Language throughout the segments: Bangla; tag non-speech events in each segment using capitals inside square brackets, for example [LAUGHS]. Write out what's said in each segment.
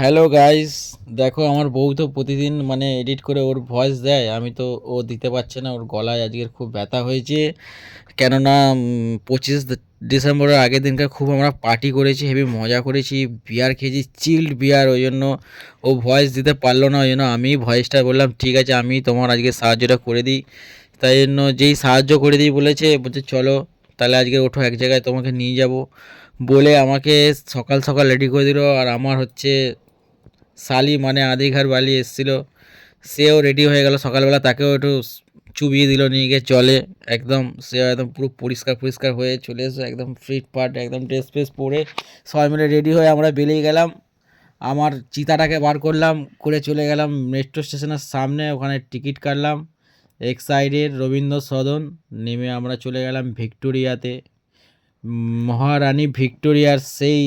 হ্যালো গাইস দেখো, আমার বউ তো প্রতিদিন মানে এডিট করে ওর ভয়েস দেয়। আমি তো ও দিতে পারছে না, ওর গলায় আজকের খুব ব্যথা হয়েছে। কেননা পঁচিশ ডিসেম্বরের আগের দিনকে খুব আমরা পার্টি করেছি হেভি মজা করেছি বিয়ার খেয়েছি চিল্ড বিয়ার ওই জন্য ও ভয়েস দিতে পারল না, ওই জন্য আমি ভয়েসটা বললাম, ঠিক আছে, আমি তোমার আজকে সাহায্যটা করে দিই। তাই জন্য যেই সাহায্য করে দিই বলেছে, বলছে, চলো, তাহলে আজকে ওঠো, এক জায়গায় তোমাকে নিয়ে যাব। বলে আমাকে সকাল সকাল রেডি করে দিল। আর আমার হচ্ছে শালি মানে আদিঘার বালি এসেছিল। সেও রেডি হয়ে গেল সকালবেলা, তাকেও একটু চুবিয়ে দিল নিয়ে গিয়ে চলে একদম সে একদম পুরো পরিষ্কার পরিষ্কার হয়ে চলে এসে একদম ফিট ফাট একদম ড্রেস ফ্রেস পরে সবাই মিলে রেডি হয়ে আমরা বেরিয়ে গেলাম। আমার চিতাটাকে বার করলাম, করে চলে গেলাম মেট্রো স্টেশনের সামনে, ওখানে টিকিট কাটলাম। এক সাইডের রবীন্দ্র সদন, নেমে আমরা চলে গেলাম ভিক্টোরিয়াতে। মহারানী ভিক্টোরিয়ার সেই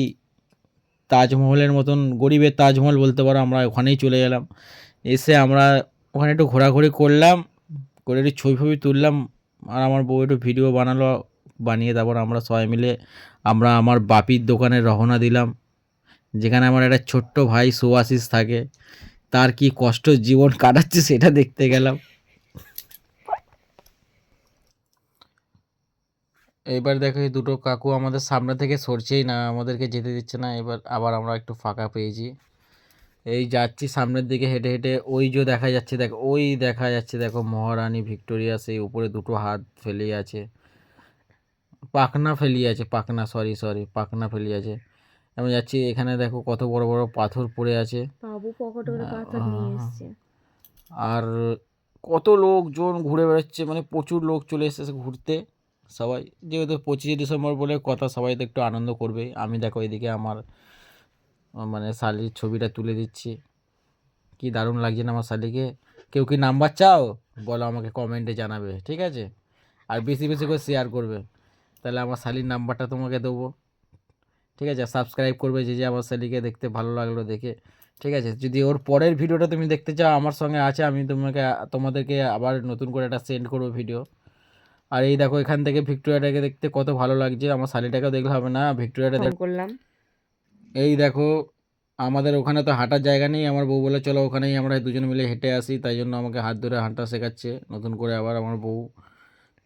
তাজমহলের মতন, গরিবের তাজমহল বলতে পারো, আমরা ওখানেই চলে গেলাম। এসে আমরা ওখানে একটু ঘোরাঘুরি করলাম, করে একটু ছবি ফবি তুললাম, আর আমার বউ একটু ভিডিও বানালো, বানিয়ে তারপর আমরা সবাই মিলে আমরা আমার বাপির দোকানে রওনা দিলাম, যেখানে আমার একটা ছোট্ট ভাই সুয়াশিস থাকে, তার কি কষ্ট জীবন কাটাচ্ছে সেটা দেখতে গেলাম। এবার দেখো এই দুটো কাকু আমাদের সামনে থেকে সরছেই না আমাদেরকে যেতে দিচ্ছে না এবার আবার আমরা একটু ফাঁকা পেয়েছি। এই যাচ্ছি সামনের দিকে হেঁটে হেঁটে ওই যে দেখা যাচ্ছে দেখো ওই দেখা যাচ্ছে দেখো মহারানী ভিক্টোরিয়া সেই উপরে দুটো হাত ফেলিয়ে আছে। পাখনা ফেলিয়ে আছে পাখনা সরি সরি পাখনা ফেলিয়ে আছে। আমি যাচ্ছি এখানে দেখো কত বড় বড় পাথর পড়ে আছে। বাবু পকেটে করে পাথর নিয়ে এসছে। আর কত লোকজন ঘুরে বেড়াচ্ছে মানে প্রচুর লোক চলে এসেছে ঘুরতে। সবাই যেহেতু পঁচিশে ডিসেম্বর বলে কথা, সবাই তো একটু আনন্দ করবে। আমি দেখো এদিকে আমার মানে শালির ছবিটা তুলে দিচ্ছি। কি দারুণ লাগছে না আমার শালিকে। কেউ কি নাম্বার চাও? বলো আমাকে কমেন্টে জানাবে, ঠিক আছে? আর বেশি বেশি করে শেয়ার করবে। তাহলে আমার শালির নাম্বারটা তোমাকে দেবো। ঠিক আছে? সাবস্ক্রাইব করবে যে যে আমার শালিকে দেখতে ভালো লাগল দেখে। ঠিক আছে? যদি ওর পরের ভিডিওটা তুমি দেখতে চাও, আমার সঙ্গে আছে। আমি তোমাকে, তোমাদেরকে আবার নতুন করে একটা সেন্ড করব ভিডিও আর এই দেখো এখান থেকে ভিক্টোরিয়াটাকে দেখতে কত ভালো লাগছে। আমার শালিটাকেও দেখলে হবে না। ভিক্টোরিয়াটা দেখ করলাম। এই দেখো আমাদের ওখানে তো হাঁটার জায়গা নেই। আমার বউ বলে চলো ওখানেই আমরা দুজন মিলে হেঁটে আসি। তাই জন্য আমাকে হাত ধরে হাঁটা শেখাচ্ছে। নতুন করে আবার আমার বউ।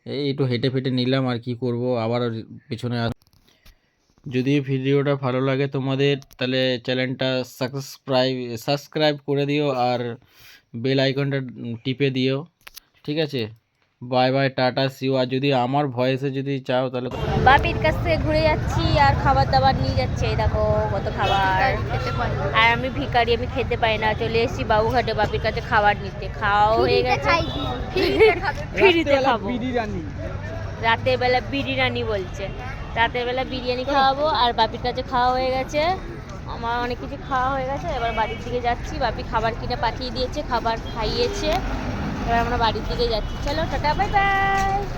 এই একটু হেঁটে ফেটে নিলাম আর কি করব? আবার পিছনে আস- যদি ভিডিওটা ভালো লাগে তোমাদের তাহলে চ্যানেলটা সাবস্ক্রাইব সাবস্ক্রাইব করে দিও আর বেল আইকনটা টিপে দিও। ঠিক আছে? বাই বাই টাটা সিও আর যদি আমার ভয়েসে যদি চাও তাহলে বাপির কাছ থেকে ঘুরে যাচ্ছি আর খাবার দাবার নিয়ে যাচ্ছে। দেখো কত খাবার। আর আমি ভিখারি আমি খেতে পাই না। চলে এসেছি বাবুঘাটে বাপির কাছে খাবার নিতে। খাওয়া হয়ে গেছে। [LAUGHS] ফ্রিতে খাব। রাতের বেলা বিরিয়ানি বলছে। রাতের বেলা বিরিয়ানি খাওয়াবো। আর বাপির কাছে খাওয়া হয়ে গেছে। আমার অনেক কিছু খাওয়া হয়ে গেছে। এবার বাড়ির দিকে যাচ্ছি। বাপি খাবার কিনে পাঠিয়ে দিয়েছে খাবার খাইয়েছে। এবার আমরা বাড়ির দিকে যাচ্ছি। চলো টাটা বাই বাই